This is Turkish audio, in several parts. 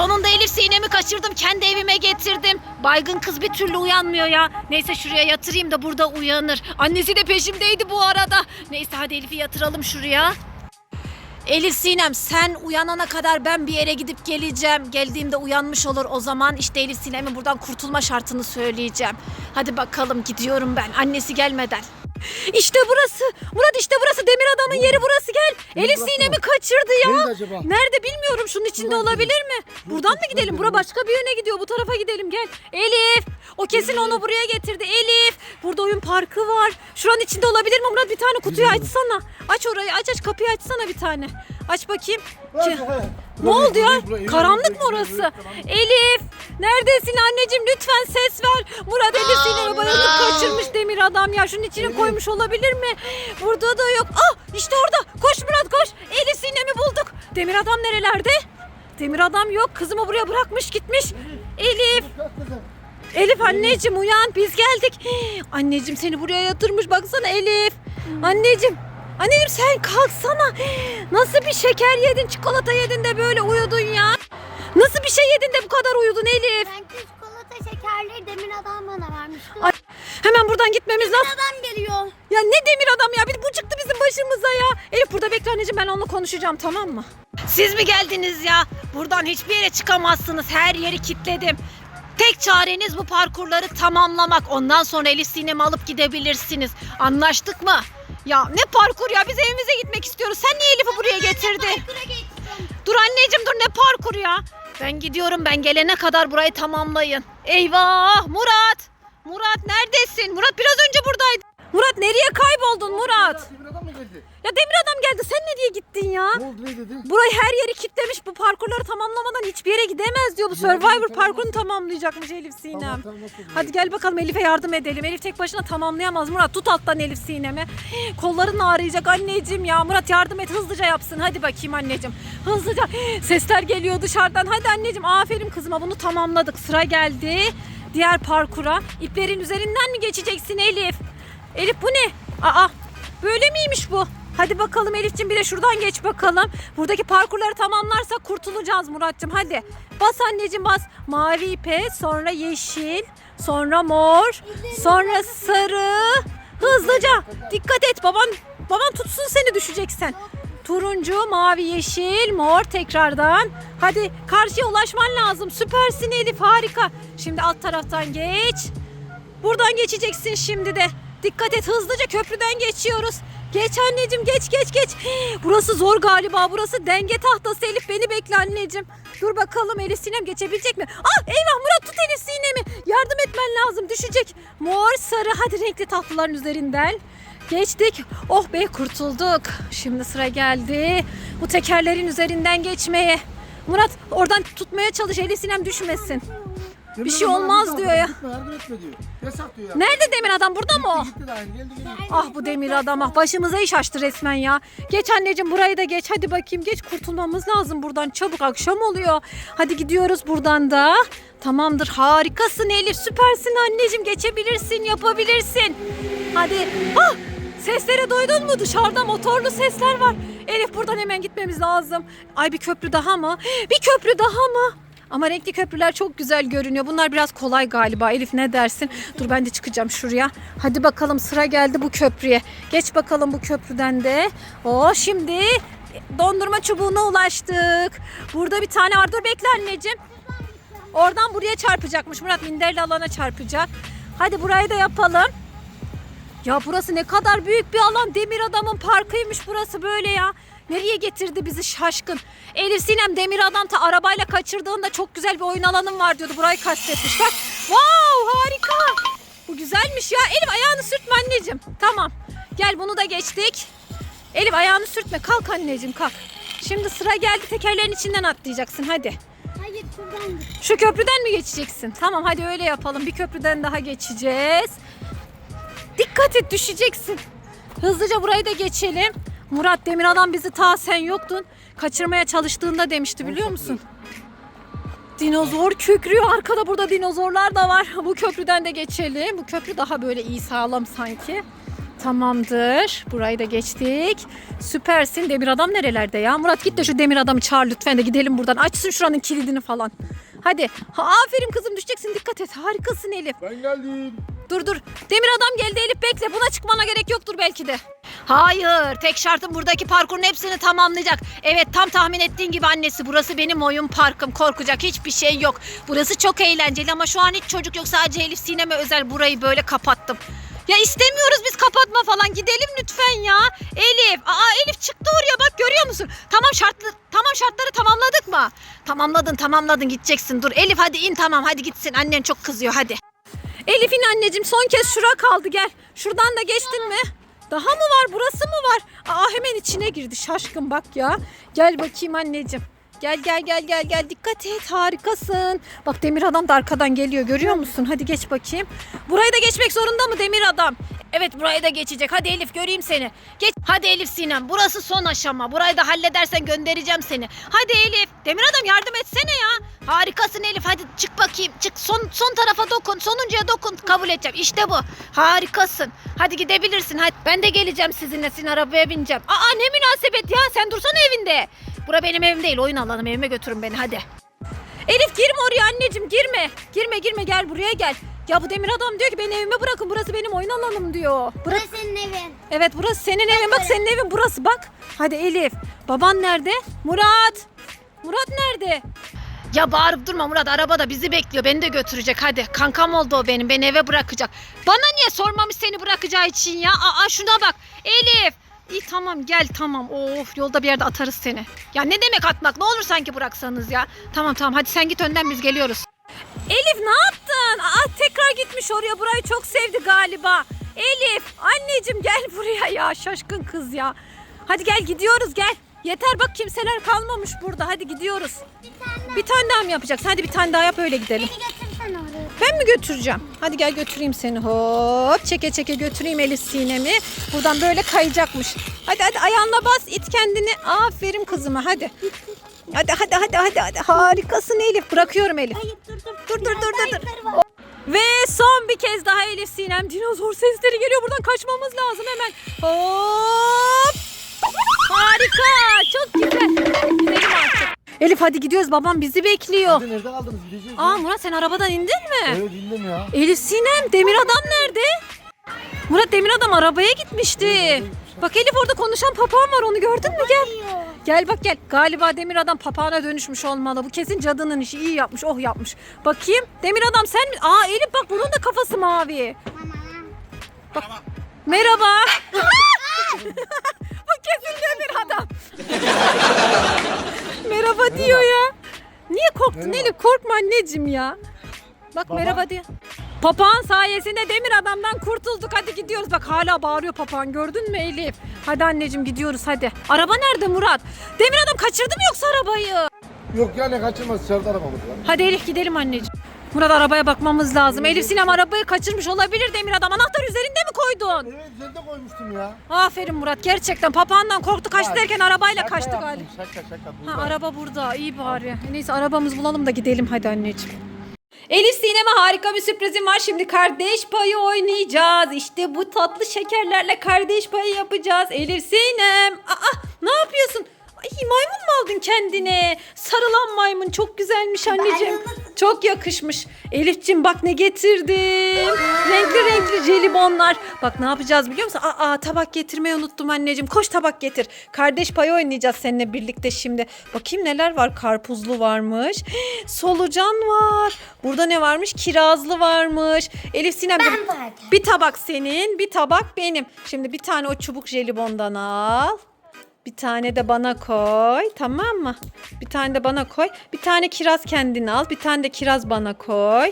Sonunda Elif Sinem'i kaçırdım. Kendi evime getirdim. Baygın kız bir türlü uyanmıyor ya. Neyse şuraya yatırayım da burada uyanır. Annesi de peşimdeydi bu arada. Neyse hadi Elif'i yatıralım şuraya. Elif Sinem sen uyanana kadar ben bir yere gidip geleceğim. Geldiğimde uyanmış olur o zaman işte Elif Sinem'in buradan kurtulma şartını söyleyeceğim. Hadi bakalım gidiyorum ben annesi gelmeden. İşte burası. Murat işte burası demir adamın yeri burası gel. Elif burası Sinem'i kaçırdı ya. Nerede acaba? Nerede bilmiyorum şunun içinde Buradan olabilir mi? Buradan mı gidelim? Bura başka bir yöne gidiyor. Bu tarafa gidelim gel. Elif. O kesin onu buraya getirdi. Elif. Burada oyun parkı var. Şuranın içinde olabilir mi Murat? Bir tane kutuyu açsana. Aç orayı aç aç kapıyı açsana bir tane. Aç bakayım. Ki-. Ne oldu ya? Karanlık mı orası? Elif! Neredesin anneciğim? Lütfen ses ver. Murat Elif Sinem'i bayıltıp kaçırmış demir adam ya. Şunun içine koymuş olabilir mi? Burada da yok. Ah işte orada. Koş Murat koş. Elif Sinem'i bulduk. Demir adam nerelerde? Demir adam yok. Kızımı buraya bırakmış gitmiş. Elif! Elif anneciğim uyan biz geldik. Anneciğim seni buraya yatırmış baksana Elif. Anneciğim. Anneciğim sen kalksana. Nasıl bir şeker yedin çikolata yedin de böyle uyudun ya. Nasıl bir şey yedin de bu kadar uyudun Elif? Ben çikolata şekerleri demir adam bana vermişti. Ay, hemen buradan gitmemiz lazım. adam geliyor. Ya ne demir adam ya bir bu çıktı bizim başımıza ya. Elif burada bekle anneciğim ben onunla konuşacağım tamam mı? Siz mi geldiniz ya? Buradan hiçbir yere çıkamazsınız. Her yeri kilitledim. Tek çareniz bu parkurları tamamlamak. Ondan sonra Elif Sinem'i alıp gidebilirsiniz. Anlaştık mı? Ya ne parkur ya biz evimize gitmek istiyoruz. Sen niye Elif'i buraya getirdin? Dur anneciğim dur ne parkur ya. Ben gidiyorum ben gelene kadar burayı tamamlayın. Eyvah Murat. Murat neredesin? Murat biraz önce buradaydı. Murat nereye kayboldun Murat? Bir adam mı geldi? Ya demir adam geldi sen nereye gittin ya? Ne oldu ne dedi? Burayı her yeri kilitlemiş bu parkurları tamamlamadan hiçbir yere gidemez diyor. Bu Survivor tamam, parkurunu tamamlayacakmış Elif Sinem. Tamam, tamam, Hadi gel bakalım Elif'e yardım edelim. Elif tek başına tamamlayamaz. Murat tut alttan Elif Sinem'i. Kolların ağrıyacak anneciğim ya. Murat yardım et hızlıca yapsın. Hadi bakayım anneciğim. Hızlıca. Sesler geliyor dışarıdan. Hadi anneciğim aferin kızıma bunu tamamladık. Sıra geldi. Diğer parkura. İplerin üzerinden mi geçeceksin Elif? Elif bu ne? Aa böyle miymiş bu? Hadi bakalım Elif'ciğim bir de şuradan geç bakalım. Buradaki parkurları tamamlarsak kurtulacağız Murat'cığım hadi. Bas anneciğim bas. Mavi ipe sonra yeşil sonra mor sonra sarı. Hızlıca dikkat et baban baban tutsun seni düşeceksen. Turuncu, mavi, yeşil, mor tekrardan. Hadi karşıya ulaşman lazım. Süpersin Elif harika. Şimdi alt taraftan geç. Buradan geçeceksin şimdi de. Dikkat et hızlıca köprüden geçiyoruz. Geç anneciğim geç geç geç. Burası zor galiba. Burası denge tahtası Elif beni bekle anneciğim. Dur bakalım Elif Sinem geçebilecek mi? Ah eyvah Murat tut Elif Sinem'i. Yardım etmen lazım düşecek. Mor sarı hadi renkli tahtaların üzerinden. Geçtik. Oh be kurtulduk. Şimdi sıra geldi. Bu tekerlerin üzerinden geçmeye. Murat oradan tutmaya çalış Elif Sinem düşmesin. Bir şey olmaz diyor ya. Gitme yardım etme diyor. Yasak diyor ya. Nerede demir adam burada mı o? Gitti de aynı geldi geliyor. Ah bu demir adam ah başımıza iş açtı resmen ya. Geç anneciğim burayı da geç hadi bakayım geç kurtulmamız lazım buradan çabuk akşam oluyor. Hadi gidiyoruz buradan da. Tamamdır harikasın Elif süpersin anneciğim geçebilirsin yapabilirsin. Hadi ah sesleri duydun mu dışarıda motorlu sesler var. Elif buradan hemen gitmemiz lazım. Ay bir köprü daha mı? Bir köprü daha mı? Ama renkli köprüler çok güzel görünüyor. Bunlar biraz kolay galiba. Elif ne dersin? Dur ben de çıkacağım şuraya. Hadi bakalım sıra geldi bu köprüye. Geç bakalım bu köprüden de. O şimdi dondurma çubuğuna ulaştık. Burada bir tane var. Dur bekle anneciğim. Oradan buraya çarpacakmış. Murat minderli alana çarpacak. Hadi burayı da yapalım. Ya burası ne kadar büyük bir alan. Demir adamın parkıymış burası böyle ya. Nereye getirdi bizi şaşkın. Elif Sinem Demir Adam ta arabayla kaçırdığında çok güzel bir oyun alanım var diyordu. Burayı kastetmiş. Bak. Wow harika. Bu güzelmiş ya. Elif ayağını sürtme anneciğim. Tamam. Gel bunu da geçtik. Elif ayağını sürtme. Kalk anneciğim kalk. Şimdi sıra geldi tekerlerin içinden atlayacaksın hadi. Hayır şuradan git. Şu köprüden mi geçeceksin? Tamam hadi öyle yapalım. Bir köprüden daha geçeceğiz. Dikkat et düşeceksin. Hızlıca burayı da geçelim. Murat Demir Adam bizi ta sen yoktun. Kaçırmaya çalıştığında demişti biliyor musun? Dinozor kükrüyor. Arkada burada dinozorlar da var. Bu köprüden de geçelim. Bu köprü daha böyle iyi sağlam sanki. Tamamdır. Burayı da geçtik. Süpersin. Demir adam nerelerde ya? Murat git de şu demir adamı çağır lütfen de gidelim buradan. Açsın şuranın kilidini falan. Hadi. Ha, aferin kızım düşeceksin dikkat et. Harikasın Elif. Ben geldim. Dur dur. Demir adam geldi Elif bekle. Buna çıkmana gerek yoktur belki de. Hayır. Tek şartım buradaki parkurun hepsini tamamlayacak. Evet tam tahmin ettiğin gibi annesi. Burası benim oyun parkım. Korkacak hiçbir şey yok. Burası çok eğlenceli ama şu an hiç çocuk yok. Sadece Elif Sinem'e özel burayı böyle kapattım. Ya istemiyoruz biz kapatma falan. Gidelim lütfen ya. Elif. Aa Elif çıktı oraya bak görüyor musun? Tamam şartlı tamam şartları tamamladık mı? Tamamladın tamamladın gideceksin. Dur Elif hadi in tamam hadi gitsin. Annen çok kızıyor hadi. Elif'in anneciğim son kez şura kaldı gel. Şuradan da geçtin mi? Daha mı var? Burası mı var? Aa hemen içine girdi şaşkın bak ya. Gel bakayım anneciğim. Gel gel gel gel gel dikkat et harikasın. Bak demir adam da arkadan geliyor görüyor musun? Hadi geç bakayım. Burayı da geçmek zorunda mı demir adam? Evet burayı da geçecek. Hadi Elif göreyim seni. Geç. Hadi Elif Sinem burası son aşama. Burayı da halledersen göndereceğim seni. Hadi Elif. Demir adam yardım etsene ya. Harikasın Elif hadi çık bakayım. Çık son son tarafa dokun. Sonuncuya dokun. Kabul edeceğim. İşte bu. Harikasın. Hadi gidebilirsin. Hadi ben de geleceğim sizinle. Sizin arabaya bineceğim. Aa ne münasebet ya. Sen dursana evinde. Bura benim evim değil. Oyun alanım. Evime götürün beni hadi. Elif girme oraya anneciğim girme. Girme girme gel buraya gel. Ya bu demir adam diyor ki beni evime bırakın burası benim oyun alanım diyor. Bırak. Burası senin evin. Evet burası senin evin bak senin evin burası bak. Hadi Elif. Baban nerede? Murat. Murat nerede? Ya bağırıp durma Murat arabada bizi bekliyor beni de götürecek hadi. Kankam oldu o benim beni eve bırakacak. Bana niye sormamış seni bırakacağı için ya? Aa şuna bak Elif. İyi tamam gel tamam. Of yolda bir yerde atarız seni. Ya ne demek atmak ne olur sanki bıraksanız ya. Tamam tamam hadi sen git önden biz geliyoruz. Elif ne yaptın? Aa tekrar gitmiş oraya burayı çok sevdi galiba. Elif anneciğim gel buraya ya şaşkın kız ya. Hadi gel gidiyoruz gel. Yeter bak kimseler kalmamış burada hadi gidiyoruz. Bir tane daha. Bir tane daha mı yapacaksın? Hadi bir tane daha yap öyle gidelim. Beni götürsene oraya. Ben mi götüreceğim? Hadi gel götüreyim seni. Hop çeke çeke götüreyim Elif sinemi. Buradan böyle kayacakmış. Hadi hadi ayağınla bas it kendini. Aferin kızıma hadi. Hadi hadi hadi hadi hadi. Harikasın Elif. Bırakıyorum Elif. Hayır dur dur. Dur, dur, dur. Ve son bir kez daha Elif Sinem. Dinozor sesleri geliyor. Buradan kaçmamız lazım hemen. Hop. Harika. Çok güzel. Gidelim artık. Elif hadi gidiyoruz. Babam bizi bekliyor. Hadi nerede kaldınız? Gideceğiz. Aa Murat sen arabadan indin mi? Evet indim ya. Elif Sinem demir adam nerede? Murat demir adam arabaya gitmişti. Bak Elif orada konuşan papağan var onu gördün mü gel. Gel bak gel. Galiba demir adam papağana dönüşmüş olmalı. Bu kesin cadının işi iyi yapmış. Oh yapmış. Bakayım. Demir adam sen mi? Aa Elif bak bunun da kafası mavi. Tamam. Merhaba. Bu kesin demir adam. Merhaba diyor ya. Niye korktun. Elif? Korkma anneciğim ya. Bak Baba. merhaba diyor. Papağan sayesinde demir adamdan kurtulduk. Hadi gidiyoruz. Bak hala bağırıyor papağan. Gördün mü Elif? Hadi anneciğim gidiyoruz hadi. Araba nerede Murat? Demir adam kaçırdı mı yoksa arabayı? Yok ya ne kaçırmaz dışarıda var. Hadi Elif gidelim anneciğim. Murat arabaya bakmamız lazım. Elif Sinem arabayı kaçırmış olabilir Demir adam. Anahtar üzerinde mi koydun? Evet üzerinde koymuştum ya. Aferin Murat gerçekten papağandan korktu kaçtı derken arabayla şaka kaçtı yaptım, galiba. Şaka şaka. Ha burada. araba burada iyi bari. Neyse arabamızı bulalım da gidelim hadi anneciğim. Elif Sinem'e harika bir sürprizim var. Şimdi kardeş payı oynayacağız. İşte bu tatlı şekerlerle kardeş payı yapacağız. Elif Sinem. Aa ne yapıyorsun? Ay maymun mu aldın kendine? Sarılan maymun çok güzelmiş anneciğim. Çok yakışmış. Elif'cim bak ne getirdim. Renkli renkli jelibonlar. Bak ne yapacağız biliyor musun? Aa tabak getirmeyi unuttum anneciğim. Koş tabak getir. Kardeş payı oynayacağız seninle birlikte şimdi. Bakayım neler var. Karpuzlu varmış. Solucan var. Burada ne varmış? Kirazlı varmış. Elif Sinem Ben vardım. bir tabak senin, bir tabak benim. Şimdi bir tane o çubuk jelibondan al. Bir tane de bana koy. Tamam mı? Bir tane de bana koy. Bir tane kiraz kendine al. Bir tane de kiraz bana koy.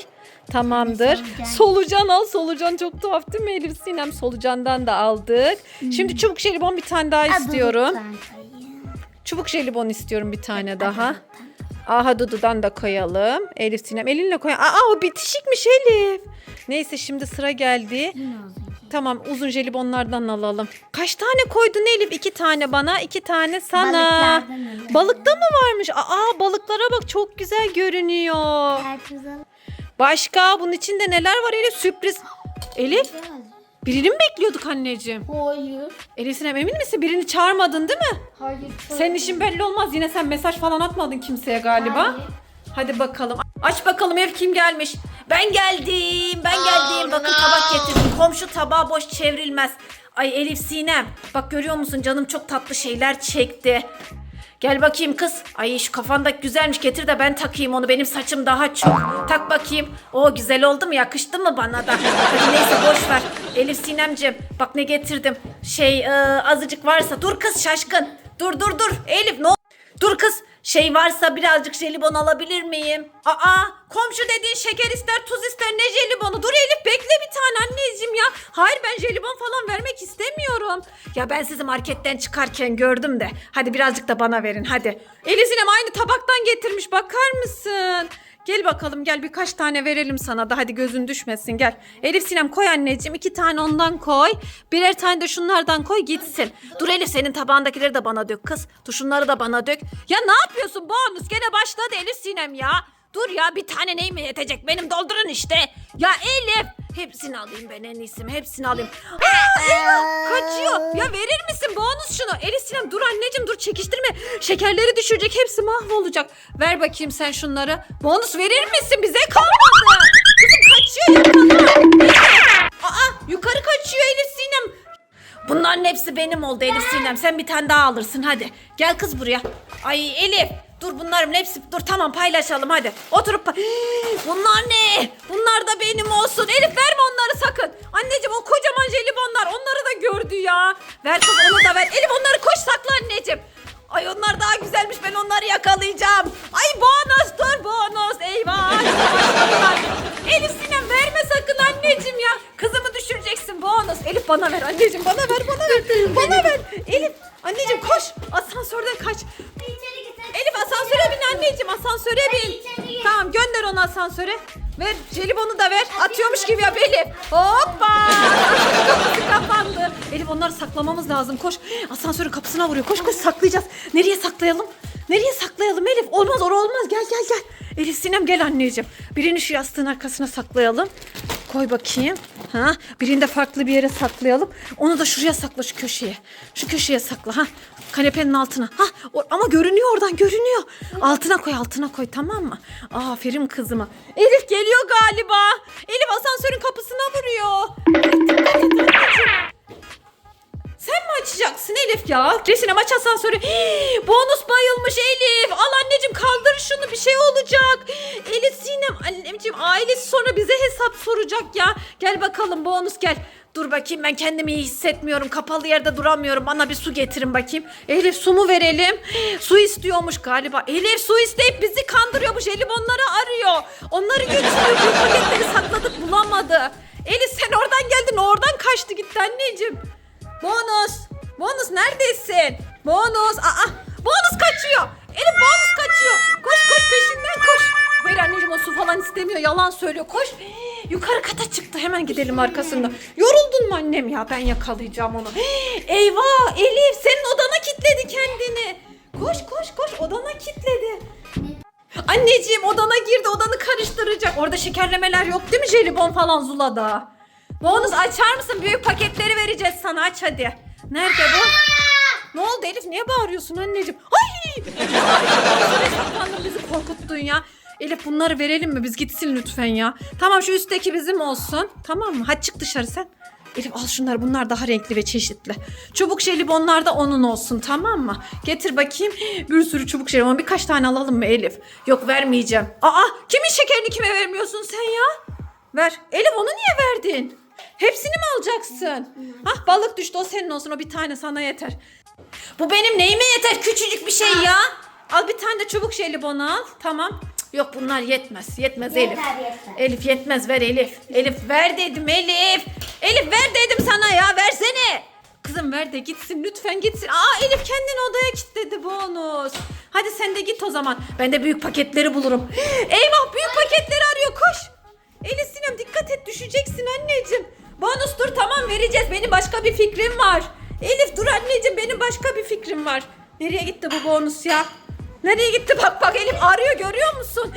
Tamamdır. Solucan. Solucan al. Solucan çok tuhaf değil mi Elif Sinem? Solucandan da aldık. Şimdi çubuk jelibon bir tane daha istiyorum. Çubuk jelibon istiyorum bir tane daha. Aha Dudu'dan da koyalım. Elif Sinem elinle koy. Aa o bitişikmiş Elif. Neyse şimdi sıra geldi. Tamam uzun jelibonlardan alalım. Kaç tane koydun Elif? İki tane bana, iki tane sana. Balıklardan. Balıkta mı varmış? Aa balıklara bak çok güzel görünüyor. Başka bunun içinde neler var Elif? Sürpriz. Elif Birini mi bekliyorduk anneciğim? Hayır. Elif Sinem emin misin? Birini çağırmadın değil mi? Hayır. Senin işin belli olmaz. Yine sen mesaj falan atmadın kimseye galiba. Hayır. Hadi bakalım. Aç bakalım ev kim gelmiş? Ben geldim. Ben geldim. Bakın tabak getirdim. Komşu tabağı boş çevrilmez. Ay Elif Sinem. Bak görüyor musun canım çok tatlı şeyler çekti. Gel bakayım kız. Ay şu kafandaki güzelmiş getir de ben takayım onu. Benim saçım daha çok. Tak bakayım. O güzel oldu mu? Yakıştı mı bana da? Hadi neyse boş ver. Elif Sinemcim bak ne getirdim. Şey e, azıcık varsa. Dur kız şaşkın. Dur dur dur. Elif ne Dur kız şey varsa birazcık jelibon alabilir miyim? Aa komşu dediğin şeker ister tuz ister ne jelibonu? Dur Elif bekle bir tane anneciğim ya. Hayır ben jelibon falan vermek istemiyorum. Ya ben sizi marketten çıkarken gördüm de. Hadi birazcık da bana verin hadi. Elif Sinem aynı tabaktan getirmiş bakar mısın? Gel bakalım gel birkaç tane verelim sana da hadi gözün düşmesin gel. Elif Sinem koy anneciğim iki tane ondan koy. Birer tane de şunlardan koy gitsin. Dur Elif senin tabağındakileri de bana dök kız. Dur şunları da bana dök. Ya ne yapıyorsun bonus gene başladı Elif Sinem ya. Dur ya bir tane ney mi yetecek benim doldurun işte. Ya Elif hepsini alayım ben en iyisi hepsini alayım. Aa, eyvah kaçıyor. Ya verir misin bonus şunu? Elif Sinem dur anneciğim dur çekiştirme. Şekerleri düşürecek hepsi mahvolacak. Ver bakayım sen şunları. Bonus verir misin bize kalmadı. Kızım kaçıyor yakala. Aa yukarı kaçıyor Elif Sinem. Bunların hepsi benim oldu Elif Sinem. Sen bir tane daha alırsın hadi. Gel kız buraya. Ay Elif. Dur bunların hepsi dur tamam paylaşalım hadi. Oturup pa- Bunlar ne? Bunlar da benim olsun. Elif verme onları sakın. Anneciğim o kocaman jelibonlar onları da gördü ya. Ver kız onu da ver. Elif onları koş sakla anneciğim. Ay onlar daha güzelmiş ben onları yakalayacağım. Ay bonus dur bonus eyvah. Elif Sinem verme sakın anneciğim ya. Kızımı düşüreceksin bonus. Elif bana ver anneciğim bana ver bana ver. bana ver. Elif anneciğim koş asansörden kaç. Elif asansöre bin anneciğim asansöre bin. Tamam gönder onu asansöre. Ver jelibonu da ver. Atıyormuş gibi yap Elif. Hoppa. Kapısı kapandı. Elif onları saklamamız lazım. Koş. Asansörün kapısına vuruyor. Koş koş saklayacağız. Nereye saklayalım? Nereye saklayalım Elif? Olmaz orası olmaz. Gel gel gel. Elif Sinem gel anneciğim. Birini şu yastığın arkasına saklayalım. Koy bakayım. Ha, birini de farklı bir yere saklayalım. Onu da şuraya sakla şu köşeye. Şu köşeye sakla ha. Kanepenin altına. Ha, ama görünüyor oradan görünüyor. Altına koy altına koy tamam mı? Aferin kızıma. Elif geliyor galiba. Elif asansörün kapısına vuruyor. Dikkat et açacaksın Elif ya? Resinem aç asansörü. Hii, bonus bayılmış Elif. Al anneciğim kaldır şunu bir şey olacak. Elif Sinem anneciğim ailesi sonra bize hesap soracak ya. Gel bakalım bonus gel. Dur bakayım ben kendimi iyi hissetmiyorum. Kapalı yerde duramıyorum. Bana bir su getirin bakayım. Elif su mu verelim? Su istiyormuş galiba. Elif su isteyip bizi kandırıyor. Bu jelibonları arıyor. Onları götürüyor. Bu paketleri sakladık bulamadı. Elif sen oradan geldin oradan kaçtı gitti anneciğim. Bonus. Bonus neredesin? Bonus. Aa, bonus kaçıyor. Elif bonus kaçıyor. Koş koş peşinden koş. Hayır anneciğim o su falan istemiyor. Yalan söylüyor. Koş. Yukarı kata çıktı. Hemen gidelim arkasında. Yoruldun mu annem ya? Ben yakalayacağım onu. Eyvah Elif senin odana kilitledi kendini. Koş koş koş odana kilitledi. Anneciğim odana girdi odanı karıştıracak. Orada şekerlemeler yok değil mi jelibon falan Zula'da? Bonus açar mısın? Büyük paketleri vereceğiz sana aç hadi. Nerede bu? Ne oldu Elif niye bağırıyorsun anneciğim? Ay! Saklandın bizi korkuttun ya. Elif bunları verelim mi? Biz gitsin lütfen ya. Tamam şu üstteki bizim olsun. Tamam mı? Hadi çık dışarı sen. Elif al şunları bunlar daha renkli ve çeşitli. Çubuk jelibonlar da onun olsun tamam mı? Getir bakayım bir sürü çubuk jelibon birkaç tane alalım mı Elif? Yok vermeyeceğim. Aa kimin şekerini kime vermiyorsun sen ya? Ver. Elif onu niye verdin? Hepsini mi alacaksın? Hah balık düştü o senin olsun o bir tane sana yeter. Bu benim neyime yeter küçücük bir şey ya. Al bir tane de çubuk jelibon al tamam. Cık, Yok bunlar yetmez. Yetmez Elif. Yeter, yeter. Elif yetmez ver Elif. Elif ver dedim Elif. Elif ver dedim sana ya versene. Kızım ver de gitsin lütfen gitsin. Aa Elif kendini odaya kilitledi bonus. Hadi sen de git o zaman. Ben de büyük paketleri bulurum. Eyvah büyük paketleri arıyor koş. Elif Sinem dikkat et düşeceksin anneciğim. Bonus dur tamam vereceğiz. Benim başka bir fikrim var. Elif dur anneciğim benim başka bir fikrim var. Nereye gitti bu bonus ya? Nereye gitti bak bak Elif arıyor görüyor musun?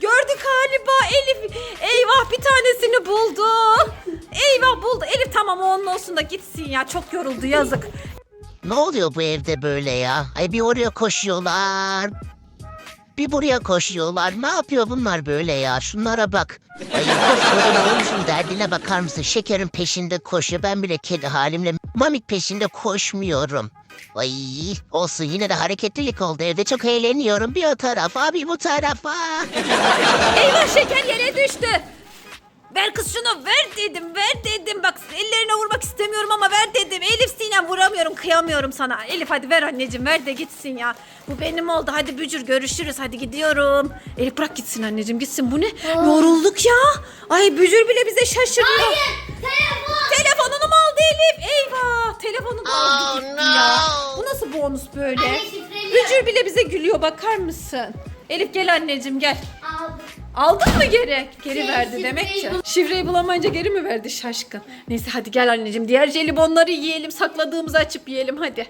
Gördü galiba Elif. Eyvah bir tanesini buldu. Eyvah buldu. Elif tamam onun olsun da gitsin ya. Çok yoruldu yazık. Ne oluyor bu evde böyle ya? Ay bir oraya koşuyorlar. Bir buraya koşuyorlar. Ne yapıyor bunlar böyle ya? Şunlara bak. Ay derdine bakar mısın? Şekerin peşinde koşuyor. Ben bile kedi halimle mamik peşinde koşmuyorum. Ay olsun yine de hareketlilik oldu evde. Çok eğleniyorum. Bir o tarafa bir bu tarafa. Eyvah şeker yere düştü. Ver kız şunu ver dedim ver dedim. Bak ellerine vurmak istemiyorum ama ver dedim. Elif Sinem vuramıyorum kıyamıyorum sana. Elif hadi ver anneciğim ver de gitsin ya. Bu benim oldu. Hadi bücür görüşürüz. Hadi gidiyorum. Elif bırak gitsin anneciğim gitsin. Bu ne? Yorulduk ya. Ay bücür bile bize şaşırıyor. Telefon. Telefonunu mu aldı Elif? Eyvah telefonunu da aldı Oh, gitti no. ya Bu nasıl bonus böyle? Anne, şifreli. Bücür bile bize gülüyor bakar mısın? Elif gel anneciğim gel. Aldın mı geri? Geri Şey, verdi demek ki. bul- Şifreyi bulamayınca geri mi verdi şaşkın? Neyse hadi gel anneciğim. Diğer jelibonları yiyelim. Sakladığımızı açıp yiyelim hadi.